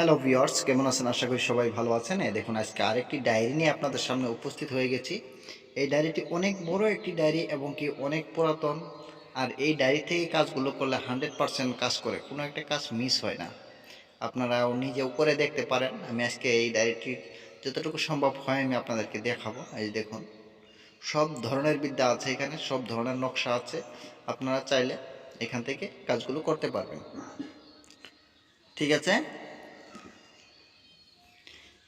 Hello viewers কেমন আছেন? আশা করি সবাই ভালো আছেন। দেখুন, আজকে আরেকটি ডায়েরি নিয়ে আপনাদের সামনে উপস্থিত হয়ে গেছি। এই ডায়েরিটি অনেক বড় একটি ডায়েরি এবং কি অনেক পুরাতন। আর এই ডায়েরি থেকে কাজগুলো করলে হান্ড্রেড পারসেন্ট কাজ করে, কোনো একটা কাজ মিস হয় না। আপনারাও নিজে উপরে দেখতে পারেন। আমি আজকে এই ডায়েরিটির যতটুকু সম্ভব হয় আমি আপনাদেরকে দেখাবো। এই দেখুন, সব ধরনের বিদ্যা আছে এখানে, সব ধরনের নকশা আছে। আপনারা চাইলে এখান থেকে কাজগুলো করতে পারবেন। ঠিক আছে?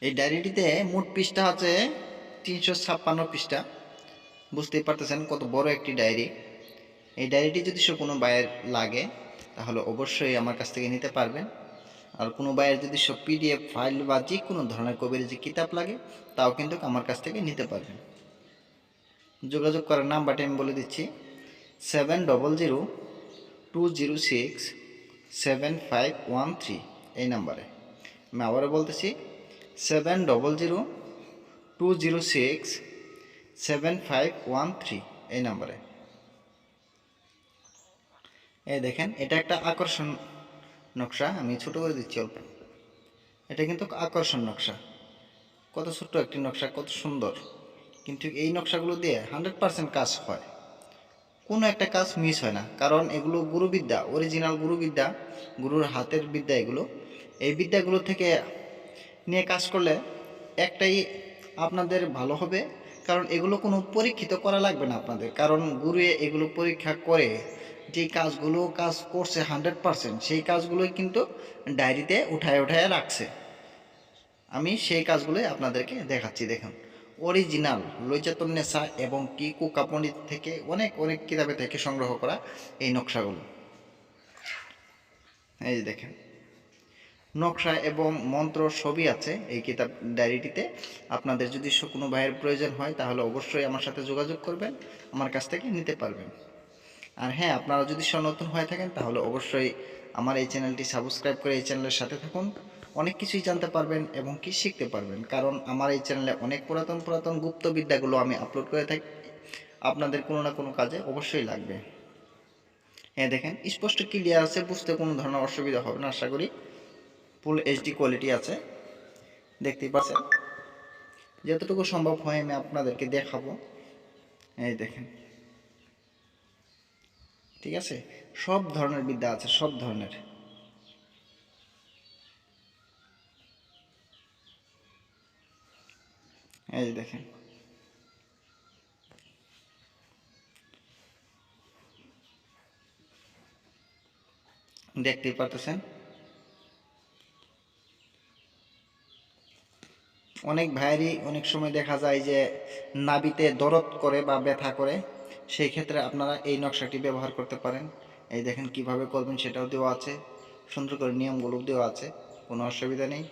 এই ডায়েরিটিতে মোট পৃষ্ঠা আছে তিনশো ছাপ্পান্ন পৃষ্ঠা। বুঝতেই পারতেছেন কত বড় একটি ডায়েরি। এই ডায়েরিটি যদি সে কোনো বায়ের লাগে, তাহলে অবশ্যই আমার কাছ থেকে নিতে পারবেন। আর কোনো বায়ের যদি সব পিডিএফ, ফাইল বা যে কোনো ধরনের কবির যে কিতাব লাগে, তাও কিন্তু আমার কাছ থেকে নিতে পারবেন। যোগাযোগ করার নাম্বারটি আমি বলে দিচ্ছি, seven double zero two zero six seven five one three. এই নাম্বারে। আমি আবারও বলতেছি seven double zero two zero six seven five one three এই নাম্বারে। এই দেখেন, এটা একটা আকর্ষণ নকশা, আমি ছোট করে দিচ্ছি অল্প। এটা কিন্তু আকর্ষণ নকশা। কত ছোট্ট একটি নকশা, কত সুন্দর। কিন্তু এই নকশাগুলো দিয়ে হান্ড্রেড পারসেন্ট কাজ হয়। কোনো একটা কাজ মিস হয় না, কারণ এগুলো গুরুবিদ্যা অরিজিনাল গুরুবিদ্যা, গুরুর হাতের বিদ্যা এগুলো। এই বিদ্যাগুলো থেকে নিয়ে কাজ করলে একটাই আপনাদের ভালো হবে। কারণ এগুলো কোনো পরীক্ষিত করা লাগবে না আপনাদের। কারণ গুরু এগুলো পরীক্ষা করে যে কাজগুলো কাজ করছে হান্ড্রেড পারসেন্ট সেই কাজগুলোই কিন্তু ডায়েরিতে উঠায় উঠায় রাখছে। আমি সেই কাজগুলোই আপনাদেরকে দেখাচ্ছি, দেখুন। অরিজিনাল লৈচাতন নেশা এবং কি কুকা পণ্ডিত থেকে অনেক অনেক কিতাবে থেকে সংগ্রহ করা এই নকশাগুলো। এই দেখেন। নকশা এবং মন্ত্র সবই আছে এই কিতাব ডায়েরিটিতে। আপনাদের যদি কোনো ভাইয়ের প্রয়োজন হয়, তাহলে অবশ্যই আমার সাথে যোগাযোগ করবেন, আমার কাছ থেকে নিতে পারবেন। আর হ্যাঁ আপনারা যদি স নতুন হয়ে থাকেন, তাহলে অবশ্যই আমার এই চ্যানেলটি সাবস্ক্রাইব করে এই চ্যানেলের সাথে থাকুন। অনেক কিছুই জানতে পারবেন এবং কি শিখতে পারবেন, কারণ আমার এই চ্যানেলে অনেক পুরাতন পুরাতন গুপ্ত বিদ্যাগুলো আমি আপলোড করে থাকি। আপনাদের কোনো না কোনো কাজে অবশ্যই লাগবে। হ্যাঁ দেখেন, স্পষ্ট ক্লিয়ার আছে, বুঝতে কোনো ধরনের অসুবিধা হবে না, আশা করি। ফুল এইচডি কোয়ালিটি আছে। দেখতেই পাচ্ছেন। যতটুকু সম্ভব হয় আমি আপনাদেরকে দেখাবো। এই দেখেন। ঠিক আছে? সব ধরনের বিদ্যা আছে, সব ধরনের। এই দেখেন। দেখতেই পারতেছেন? অনেক ভাইয়েরই অনেক সময় দেখা যায় যে নাবিতে দরদ করে বা ব্যথা করে, সেই ক্ষেত্রে আপনারা এই নকশাটি ব্যবহার করতে পারেন। এই দেখেন কীভাবে করবেন সেটাও দেওয়া আছে। সুন্দর করে নিয়মগুলো দেওয়া আছে, কোনো অসুবিধা নেই।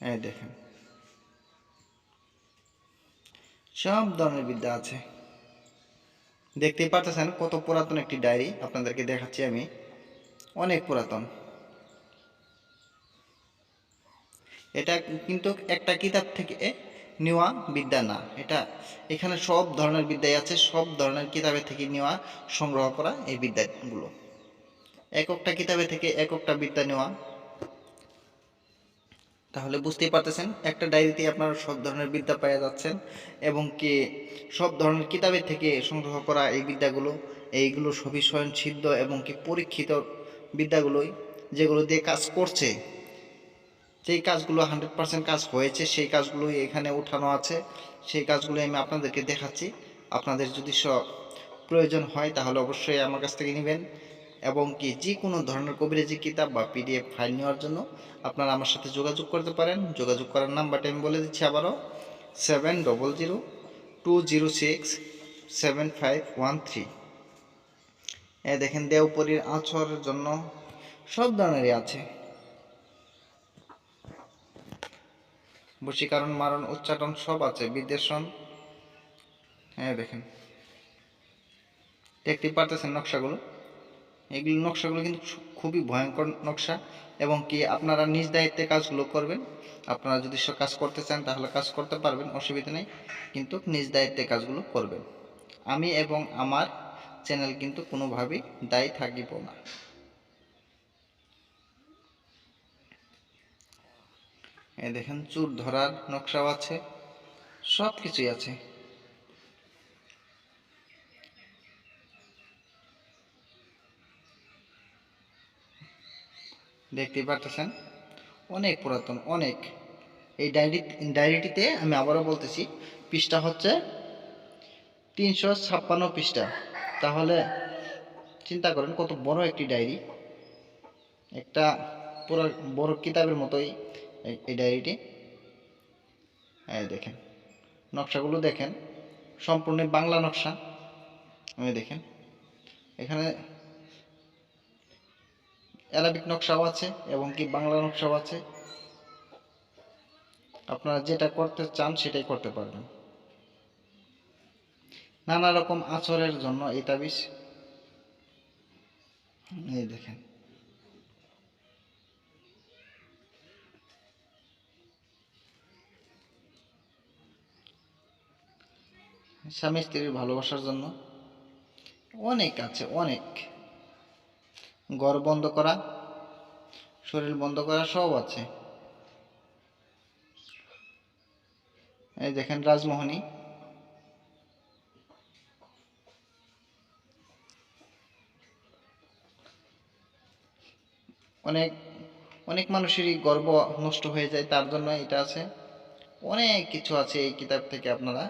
এই দেখেন। সব ধরনের বিদ্যা আছে। দেখতেই পারতেছেন কত পুরাতন একটি ডায়েরি আপনাদেরকে দেখাচ্ছি আমি। অনেক পুরাতন। এটা কিন্তু একটা কিতাব থেকে নেওয়া বিদ্যা না। এটা এখানে সব ধরনের বিদ্যাই আছে, সব ধরনের কিতাবের থেকে নেওয়া, সংগ্রহ করা এই বিদ্যাগুলো। এককটা কিতাবে থেকে এককটা বিদ্যা নেওয়া। তাহলে বুঝতেই পারতেছেন, একটা ডায়েরিতে আপনারা সব ধরনের বিদ্যা পেয়ে যাচ্ছেন এবং কি সব ধরনের কিতাবের থেকে সংগ্রহ করা এই বিদ্যাগুলো, এইগুলো সবই স্বয়ংসিদ্ধ এবং কি পরীক্ষিত বিদ্যাগুলোই যেগুলো দিয়ে কাজ করছে। যেই কাজগুলো হান্ড্রেড পার্সেন্ট কাজ হয়েছে, সেই কাজগুলো এখানে উঠানো আছে। সেই কাজগুলো আমি আপনাদেরকে দেখাচ্ছি। আপনাদের যদি সব প্রয়োজন হয়, তাহলে অবশ্যই আমার কাছ থেকে নেবেন। এবং কি যে কোনো ধরনের কবিরাজি কিতাব বা পিডিএফ ফাইল নেওয়ার জন্য আপনারা আমার সাথে যোগাযোগ করতে পারেন। যোগাযোগ করার নাম্বারটা আমি বলে দিচ্ছি আবারও। Seven double zero two zero six seven five one three এ দেখেন দেওপরির আঁচড়ের জন্য সব ধরনেরই আছে। বশীকরণ, মারণ, উচ্চারণ সব আছে। বিদ্বেষণ হ্যাঁ দেখেন। দেখতে পারতেছেন নকশাগুলো? এগুলো নকশাগুলো কিন্তু খুবই ভয়ঙ্কর নকশা এবং কি আপনারা নিজ দায়িত্বে কাজগুলো করবেন। আপনারা যদি সব কাজ করতে চান তাহলে কাজ করতে পারবেন, অসুবিধা নেই। কিন্তু নিজ দায়িত্বে কাজগুলো করবেন। আমি এবং আমার চ্যানেল কিন্তু কোনোভাবেই দায়ী থাকিব না। এই দেখেন চুর ধরার নকশাও আছে সব কিছুই আছে। দেখতেই পারতেছেন, অনেক পুরাতন, অনেক। এই ডায়েরি, ডায়েরিটিতে আমি আবারও বলতেছি, পৃষ্ঠা হচ্ছে তিনশো ছাপ্পান্ন পৃষ্ঠা। তাহলে চিন্তা করেন, কত বড় একটি ডায়েরি। একটা পুরো বড় কিতাবের মতোই এই- ডায়েরিটি। এই দেখেন, নকশাগুলো দেখেন, সম্পূর্ণ বাংলা নকশা। আমি দেখেন, এখানে অ্যারাবিক নকশাও আছে এবং কি বাংলা নকশাও আছে। আপনারা যেটা করতে চান সেটাই করতে পারবেন। নানা রকম আচরের জন্য এই তাবিজ। এই দেখেন স্বামী স্ত্রীর ভালোবাসার জন্য অনেক আছে, অনেক। ঘর বন্ধ করা, শরীর বন্ধ করা সব আছে। এই দেখেন রাজমোহনী। অনেক অনেক মানুষেরই গর্ব নষ্ট হয়ে যায়, তার জন্য এটা আছে। অনেক কিছু আছে এই কিতাব থেকে আপনারা।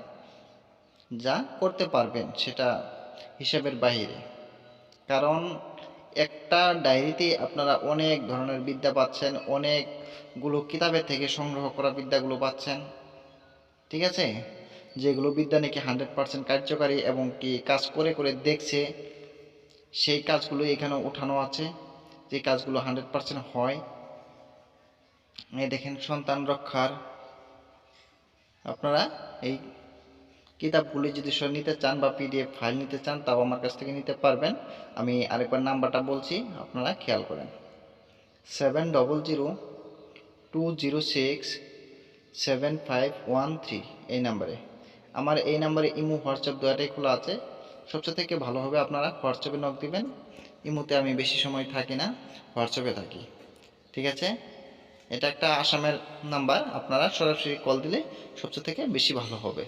যা করতে পারবেন সেটা হিসাবের বাইরে কারণ একটা ডায়েরিতে আপনারা অনেক ধরনের বিদ্যা পাচ্ছেন, অনেকগুলো কিতাবের থেকে সংগ্রহ করা বিদ্যাগুলো পাচ্ছেন, ঠিক আছে? যেগুলো বিদ্যা নাকি হান্ড্রেড পার্সেন্ট কার্যকারী এবং কি কাজ করে করে দেখছে, সেই কাজগুলো এখানে উঠানো আছে, যে কাজগুলো হান্ড্রেড পার্সেন্ট হয়। দেখেন সন্তান রক্ষার, আপনারা এই কিতাবগুলি যদি সব নিতে চান বা পিডিএফ ফাইল নিতে চান, তাও আমার কাছ থেকে নিতে পারবেন। আমি আরেকবার নাম্বারটা বলছি, আপনারা খেয়াল করেন। Seven double zero two zero six seven five one three এই নাম্বারে। আমার এই নাম্বারে ইমো, হোয়াটসঅ্যাপ দুয়াটাই খোলা আছে। সবচেয়ে থেকে ভালো হবে আপনারা হোয়াটসঅ্যাপে নক দিবেন। ইমোতে আমি বেশি সময় থাকি না, হোয়াটসঅ্যাপে থাকি। ঠিক আছে? এটা একটা আসামের নাম্বার, আপনারা সরাসরি কল দিলে সবচেয়ে থেকে বেশি ভালো হবে।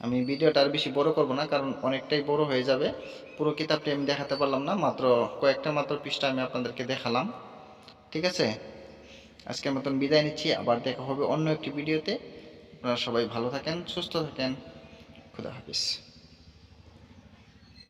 আমি ভিডিওটা আর বেশি বড় করব না, কারণ অনেকটাই বড় হয়ে যাবে। পুরো কিতাবটি আমি দেখাতে পারলাম না, মাত্র কয়েকটা মাত্র পৃষ্ঠা আমি আপনাদেরকে দেখালাম। ঠিক আছে? আজকের মতন বিদায় নিচ্ছি, আবার দেখা হবে অন্য একটি ভিডিওতে। আপনারা সবাই ভালো থাকেন, সুস্থ থাকেন। খুদা হাফিজ।